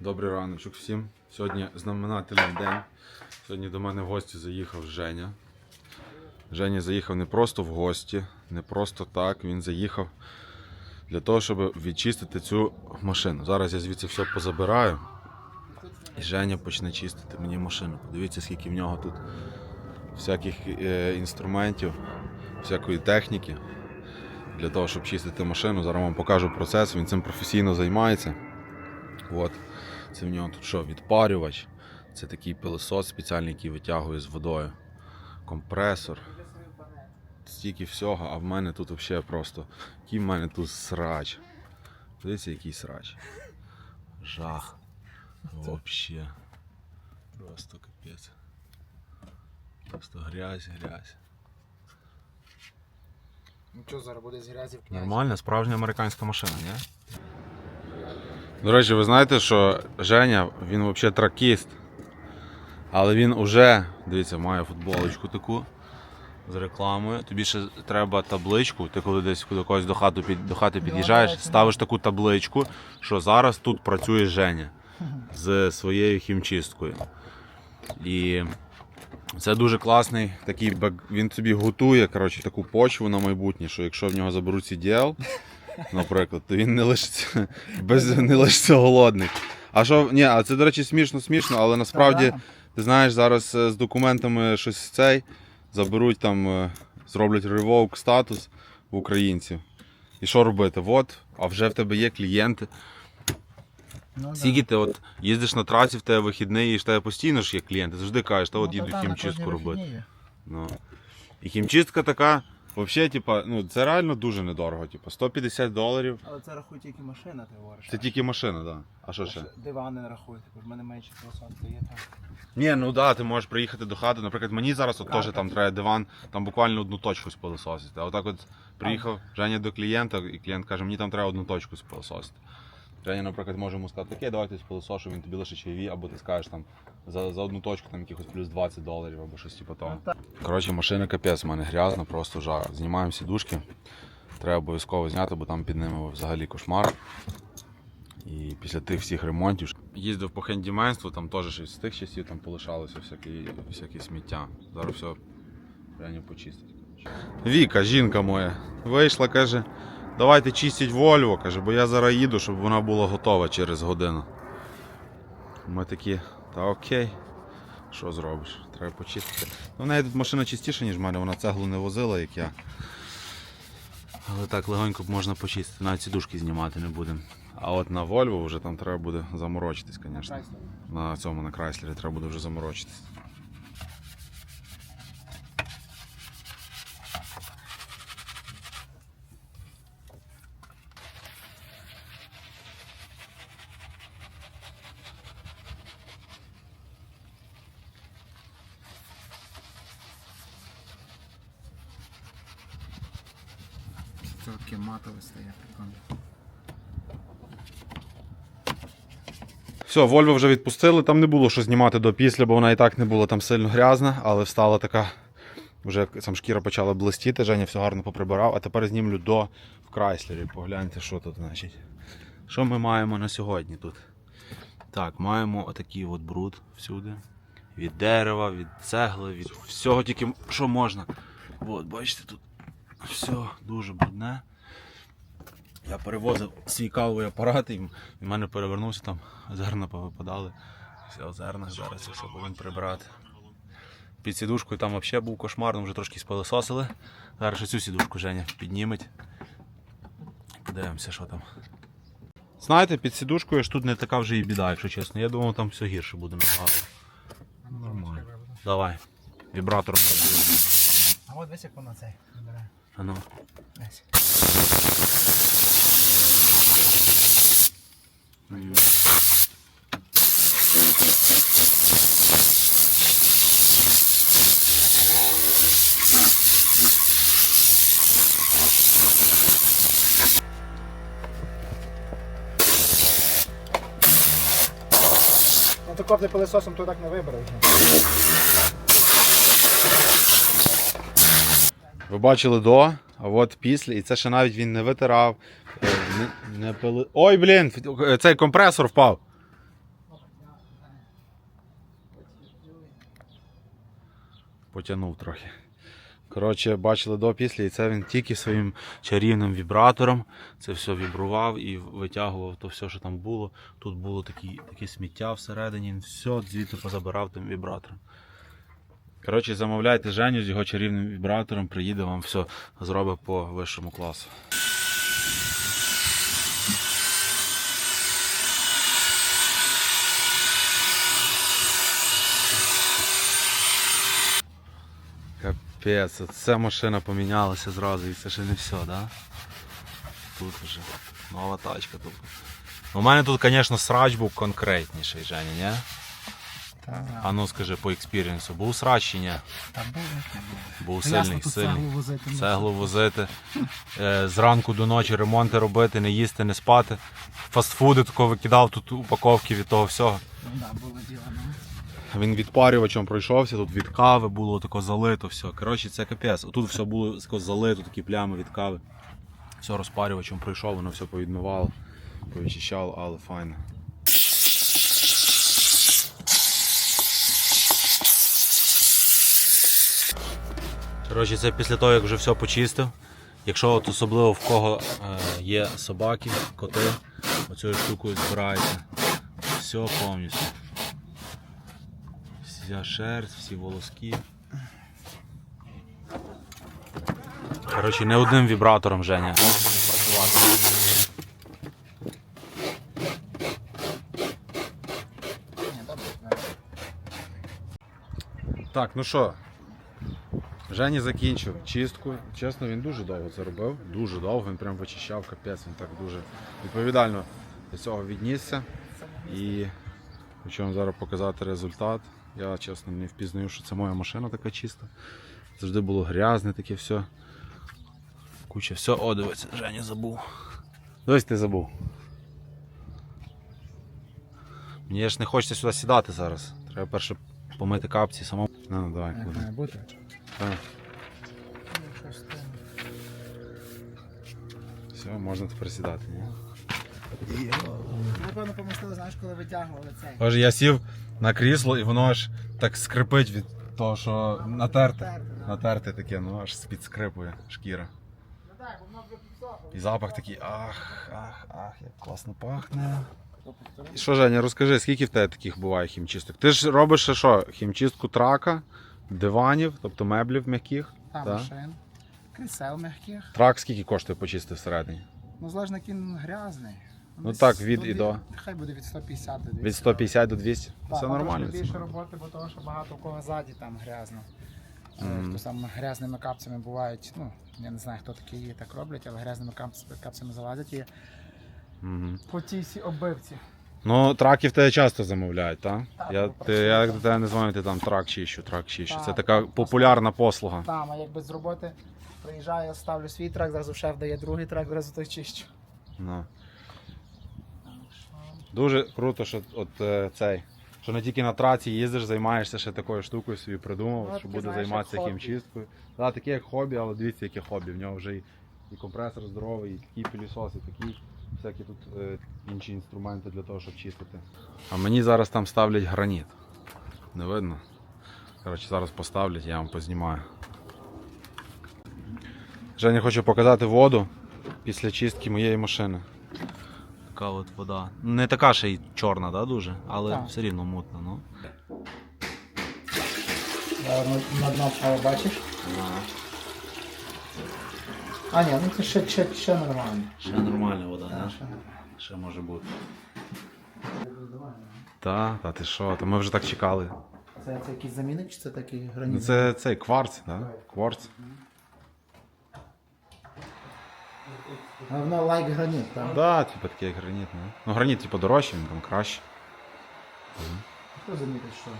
Добрий раночок всім. Сьогодні знаменательний день. Сьогодні до мене в гості заїхав Женя. Женя заїхав не просто в гості, не просто так. Він заїхав для того, щоб відчистити цю машину. Зараз я звідси все позабираю. І Женя почне чистити мені машину. Подивіться, скільки в нього тут всяких е, інструментів, всякої техніки для того, щоб чистити машину. Зараз вам покажу процес. Він цим професійно займається. От. Це в нього тут що? Відпарювач. Це такий пилосос спеціальний, який витягує з водою. Компресор. Стільки всього, а в мене тут взагалі просто. Який в мене тут срач. Дивіться, який срач. Жах. Вообще. Просто капець. Просто грязь, грязь. Ну що зараз буде з грязі в князі? Нормальна, справжня американська машина, ні? До речі, ви знаєте, що Женя, він взагалі тракіст. Але він уже, дивіться, має футболочку таку з рекламою. Тобі ще треба табличку. Ти коли десь до когось до хати, під, до хати під'їжджаєш, ставиш таку табличку, що зараз тут працює Женя з своєю хімчисткою. І це дуже класний такий бек... він собі готує коротше, таку почву на майбутнє, що якщо в нього заберуть CDL, наприклад, то він не лишиться без не лишиться голодний. А що, ні, а це, до речі, смішно, смішно, але насправді, ти знаєш, зараз е, з документами щось цей заберуть там, е, зроблять revoke статус в українців. І що робити? От, а вже в тебе є клієнти. Ну, да. Скільки ти от їздиш на трасі, в тебе вихідний, і в тебе постійно ж є клієнти. Завжди кажеш, та от Ну, їду хімчистку робити. Ну. І хімчистка така, взагалі, типа, ну, це реально дуже недорого. Типа, 150 доларів. Але це рахує тільки машина, ти говориш. Це тільки машина, так. Да. А що ще? Дивани не рахує, типу, в мене менше полосатки є там. Ні, ну да, ти можеш приїхати до хати. Наприклад, мені зараз от теж там треба диван, там буквально одну точку спилососити. А отак от приїхав Женя до клієнта, і клієнт каже, мені там треба одну точку спилососити. Женя, наприклад, може йому сказати, окей, давайте спилосошу, він тобі лише чайові, або ти скажеш там за, за одну точку там якихось плюс 20 доларів або щось типу того. Коротше, машина капець, в мене грязна, просто жах. Знімаємо сідушки. Треба обов'язково зняти, бо там під ними взагалі кошмар. І після тих всіх ремонтів. Їздив по хендіменству, там теж щось з тих часів там полишалося всяке, всяке сміття. Зараз все реально почистить. Віка, жінка моя, вийшла, каже, давайте чистіть Вольво, каже, бо я зараз їду, щоб вона була готова через годину. Ми такі, та окей, що зробиш? Треба почистити. Ну, в неї тут машина чистіша, ніж в мене, вона цеглу не возила, як я. Але так легонько б можна почистити, навіть сідушки знімати не будемо. А от на Volvo вже там треба буде заморочитись, звісно. На цьому на Крайслері треба буде вже заморочитись. Це таке матове стає прикольно. Все, Volvo вже відпустили, там не було що знімати до після, бо вона і так не була там сильно грязна, але встала така. Вже сам шкіра почала блистіти, Женя все гарно поприбирав, а тепер знімлю до в Крайслері. Погляньте, що тут значить. Що ми маємо на сьогодні тут? Так, маємо отакий от бруд всюди. Від дерева, від цегли, від всього тільки що можна. От, бачите, тут все дуже брудне. Я перевозив свій кавовий апарат, і в мене перевернувся там, зерна повипадали. Все в зернах зараз все будемо прибирати. Під сідушкою там взагалі був кошмар, ну вже трошки спилососили. Зараз цю сідушку Женя підніметь. Подивимося, що там. Знаєте, під сідушкою ж тут не така вже і біда, якщо чесно. Я думав, там все гірше буде набагато. Нормально. Давай. Вібратором. А от десь як вона цей вибирає. А ну. Десь. Ну тако ти пилисосом то так не вибереш. Ви бачили до, а от після. І це ще навіть він не витирав. Е, не, не пили... Ой, блін! Е, цей компресор впав. Потягнув трохи. Коротше, бачили до після, і це він тільки своїм чарівним вібратором це все вібрував і витягував то все, що там було. Тут було таке такі сміття всередині, він все звідти позабирав тим вібратором. Коротше, замовляйте Женю з його чарівним вібратором, приїде вам все зробить по вищому класу. Капець, це машина помінялася зразу і це ще не все, да? Тут вже нова тачка. Тут. У мене тут, звісно, срач був конкретніший, Женя, ні? А ну скажи по експірієнсу, був срач чи ні? Та було. Був Ясно, сильний, тут сильний. цеглу возити. Цеглу возити, е, зранку до ночі ремонти робити, не їсти, не спати. Фастфуди тако викидав тут упаковки від того всього. Ну, да, було діло, ну. Він відпарювачем пройшовся, тут від кави було тако залито все. Коротше, це капець. Тут все було тако залито, такі плями від кави. Все розпарювачем пройшов, воно все повідмивало, повичищало, але файно. Коротше, це після того, як вже все почистив. Якщо от особливо в кого е, є собаки, коти, оцією штукою збирається. Все повністю. Вся шерсть, всі волоски. Коротше, не одним вібратором Женя. Так, ну що, Женя закінчив чистку. Чесно, він дуже довго це робив. Дуже довго, він прям вичищав, капець, він так дуже відповідально до цього віднісся. І хочу вам зараз показати результат. Я чесно не впізнаю, що це моя машина така чиста. Завжди було грязне таке все. Куча все. О, дивиться, Женя забув. Дивись, ти забув. Мені ж не хочеться сюди сідати зараз. Треба перше помити капці самому. Ну, давай, куди. Так. Все, можна тепер сідати. Ні? Напевно, помістили, знаєш, коли витягували цей. Боже, я сів на крісло і воно аж так скрипить від того, що натерте. Натерте. Натерте таке, ну аж підскрипує шкіра. Ну. І запах такий ах, ах, ах, як класно пахне. І що, Женя, розкажи, скільки в тебе таких буває хімчисток? Ти ж робиш ще що? Хімчистку трака, диванів, тобто меблів м'яких. Там Так. машин. Крісел м'яких. Трак скільки коштує почистити всередині? Ну, залежно, який він грязний. Ну Десь так, від і до. Хай буде від 150 до 200. Від 150 до 200? Так, Це нормально. це більше роботи, бо того, що багато у кого ззаді там грязно. Mm. Хто там грязними капцями бувають, ну, я не знаю, хто такі є, так роблять, але грязними капцями, залазять і Мгм. по тій всій оббивці. Ну, траки в тебе часто замовляють, так? Так, Я, ну, ти, я як працюю. до тебе не дзвоню, ти там трак чищу, трак чищу. Так, Це така популярна послуга. Там, а якби з роботи приїжджаю, ставлю свій трак, зразу шеф дає другий трак, зразу той чищу. Ну. Дуже круто, що от е, цей. Що не тільки на траці їздиш, займаєшся ще такою штукою собі придумав, Ну, що таке, буде знаєш, займатися хобі. хімчисткою. Так, таке як хобі, але дивіться, яке хобі. В нього вже і, і компресор здоровий, і такий пилісос, і такі всякі тут е, інші інструменти для того, щоб чистити. А мені зараз там ставлять граніт. Не видно? Коротше, зараз поставлять, я вам познімаю. Женя хочу показати воду після чистки моєї машини. Така от вода. Не така ще й чорна, да, дуже, але Так. все рівно мутна. Ну. На дно впало, бачиш? А, ні, ну це ще, ще, ще нормально. Ще нормальна вода, Так, да? ще нормально. Ще може бути. Та, та ти що, то ми вже так чекали. Це, це якийсь замінник чи це такий Ну, граніт? це цей кварц, да? Кварц. А воно лайк граніт, так? Да, типу такий як граніт, ну. Ну граніт, типу, дорожчий, він там краще. Хто замітить, що?